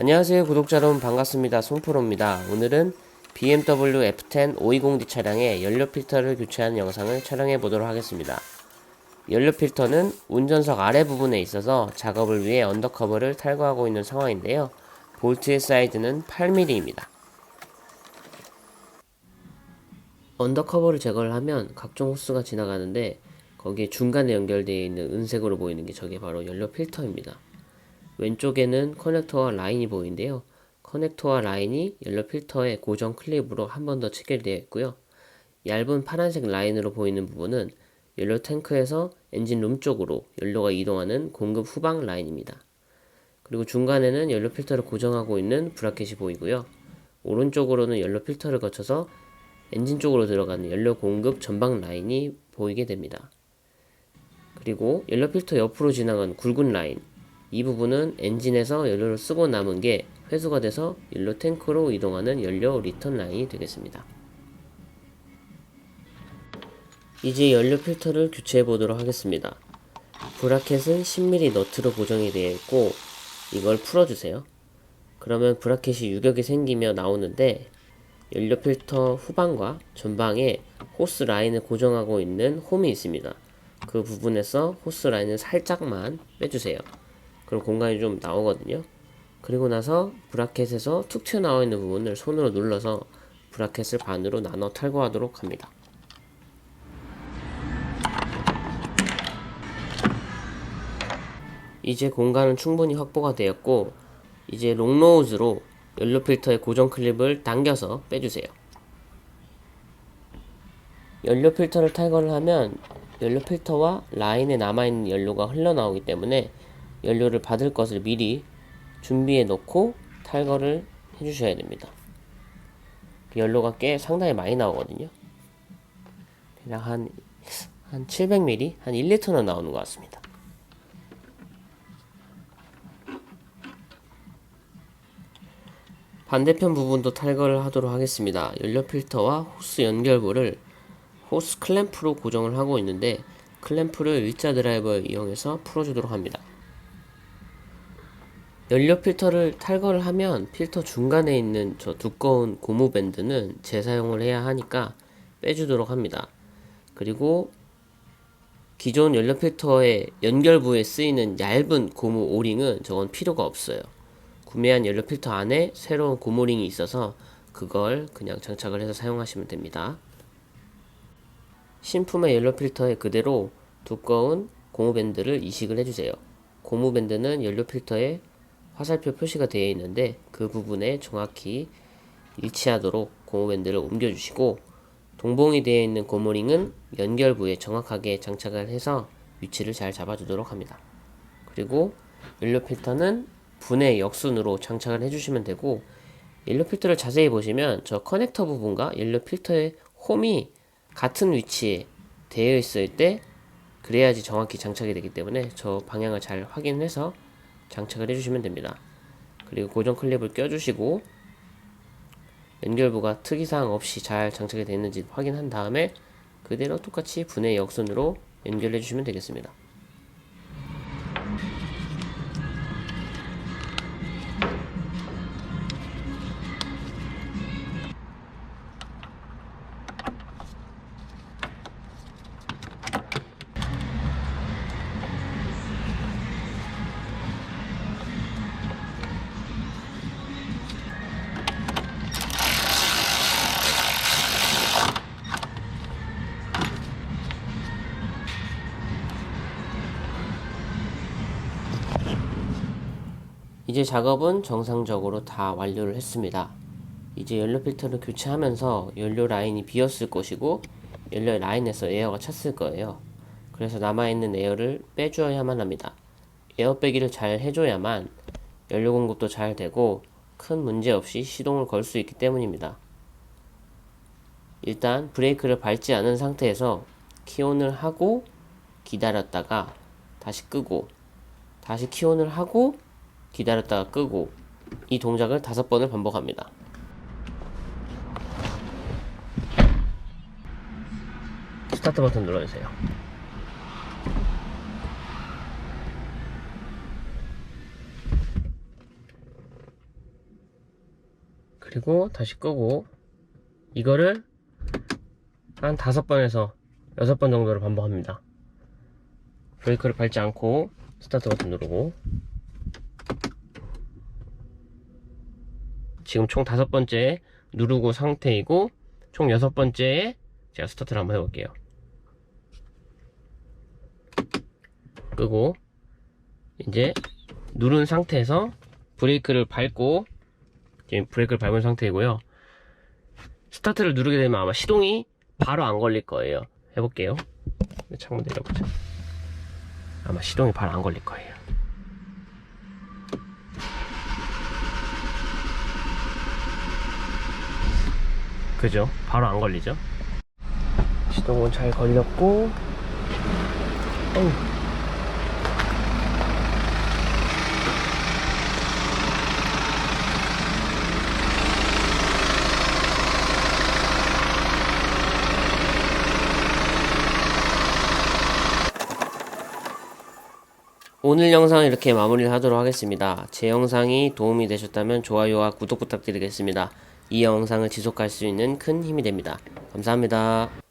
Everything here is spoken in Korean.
안녕하세요 구독자 여러분. 반갑습니다. 송프로입니다. 오늘은 BMW F10 520D 차량의 연료 필터를 교체하는 영상을 촬영해 보도록 하겠습니다. 연료 필터는 운전석 아래 부분에 있어서 작업을 위해 언더커버를 탈거하고 있는 상황인데요. 볼트의 사이즈는 8mm입니다. 언더커버를 제거를 하면 각종 호스가 지나가는데 거기에 중간에 연결되어 있는 은색으로 보이는 게 저게 바로 연료 필터입니다 왼쪽에는 커넥터와 라인이 보이는데요. 커넥터와 라인이 연료 필터의 고정 클립으로 한 번 더 체결되어 있고요. 얇은 파란색 라인으로 보이는 부분은 연료 탱크에서 엔진 룸 쪽으로 연료가 이동하는 공급 후방 라인입니다. 그리고 중간에는 연료 필터를 고정하고 있는 브라켓이 보이고요. 오른쪽으로는 연료 필터를 거쳐서 엔진 쪽으로 들어가는 연료 공급 전방 라인이 보이게 됩니다. 그리고 연료 필터 옆으로 지나간 굵은 라인, 이 부분은 엔진에서 연료를 쓰고 남은 게 회수가 돼서 연료 탱크로 이동하는 연료 리턴 라인이 되겠습니다. 이제 연료 필터를 교체해 보도록 하겠습니다. 브라켓은 10mm 너트로 고정이 되어 있고 이걸 풀어주세요. 그러면 브라켓이 유격이 생기며 나오는데 연료 필터 후방과 전방에 호스 라인을 고정하고 있는 홈이 있습니다. 그 부분에서 호스 라인을 살짝만 빼주세요. 그럼 공간이 좀 나오거든요. 그리고 나서 브라켓에서 툭 튀어나와 있는 부분을 손으로 눌러서 브라켓을 반으로 나눠 탈거하도록 합니다. 이제 공간은 충분히 확보가 되었고 이제 롱노우즈로 연료 필터의 고정 클립을 당겨서 빼주세요. 연료 필터를 탈거를 하면 연료 필터와 라인에 남아있는 연료가 흘러나오기 때문에 연료를 받을 것을 미리 준비해 놓고 탈거를 해 주셔야 됩니다. 연료가 꽤 상당히 많이 나오거든요. 그냥 한, 한 700ml? 한 1리터는 나오는 것 같습니다. 반대편 부분도 탈거를 하도록 하겠습니다. 연료 필터와 호스 연결부를 호스 클램프로 고정을 하고 있는데 클램프를 일자 드라이버를 이용해서 풀어주도록 합니다. 연료 필터를 탈거를 하면 필터 중간에 있는 저 두꺼운 고무 밴드는 재사용을 해야 하니까 빼주도록 합니다. 그리고 기존 연료 필터의 연결부에 쓰이는 얇은 고무 오링은 저건 필요가 없어요. 구매한 연료 필터 안에 새로운 고무링이 있어서 그걸 그냥 장착을 해서 사용하시면 됩니다. 신품의 연료 필터에 그대로 두꺼운 고무 밴드를 이식을 해주세요. 고무 밴드는 연료 필터에 화살표 표시가 되어 있는데 그 부분에 정확히 일치하도록 고무밴드를 옮겨주시고 동봉이 되어 있는 고무링은 연결부에 정확하게 장착을 해서 위치를 잘 잡아주도록 합니다. 그리고 연료 필터는 분해 역순으로 장착을 해주시면 되고 연료 필터를 자세히 보시면 저 커넥터 부분과 연료 필터의 홈이 같은 위치에 되어 있을 때 그래야지 정확히 장착이 되기 때문에 저 방향을 잘 확인해서 장착을 해주시면 됩니다. 그리고 고정 클립을 껴주시고 연결부가 특이사항 없이 잘 장착이 되는지 확인한 다음에 그대로 똑같이 분해 역순으로 연결해 주시면 되겠습니다. 이제 작업은 정상적으로 다 완료를 했습니다. 이제 연료 필터를 교체하면서 연료 라인이 비었을 것이고 연료 라인에서 에어가 찼을 거예요. 그래서 남아있는 에어를 빼줘야만 합니다. 에어 빼기를 잘 해줘야만 연료 공급도 잘 되고 큰 문제 없이 시동을 걸 수 있기 때문입니다. 일단 브레이크를 밟지 않은 상태에서 키온을 하고 기다렸다가 다시 끄고 다시 키온을 하고 기다렸다가 끄고 이 동작을 다섯 번을 반복합니다. 스타트 버튼 눌러주세요. 그리고 다시 끄고 이거를 한 다섯 번에서 여섯 번 정도를 반복합니다. 브레이크를 밟지 않고 스타트 버튼 누르고 지금 총 다섯 번째 누르고 상태이고 총 여섯 번째에 제가 스타트를 한번 해볼게요. 끄고 이제 누른 상태에서 브레이크를 밟고 지금 브레이크를 밟은 상태이고요. 스타트를 누르게 되면 아마 시동이 바로 안 걸릴 거예요. 해볼게요. 창문 내려보자. 아마 시동이 바로 안 걸릴 거예요. 그죠? 바로 안 걸리죠? 시동은 잘 걸렸고, 어우. 오늘 영상 이렇게 마무리를 하도록 하겠습니다. 제 영상이 도움이 되셨다면 좋아요와 구독 부탁드리겠습니다. 이 영상을 지속할 수 있는 큰 힘이 됩니다. 감사합니다.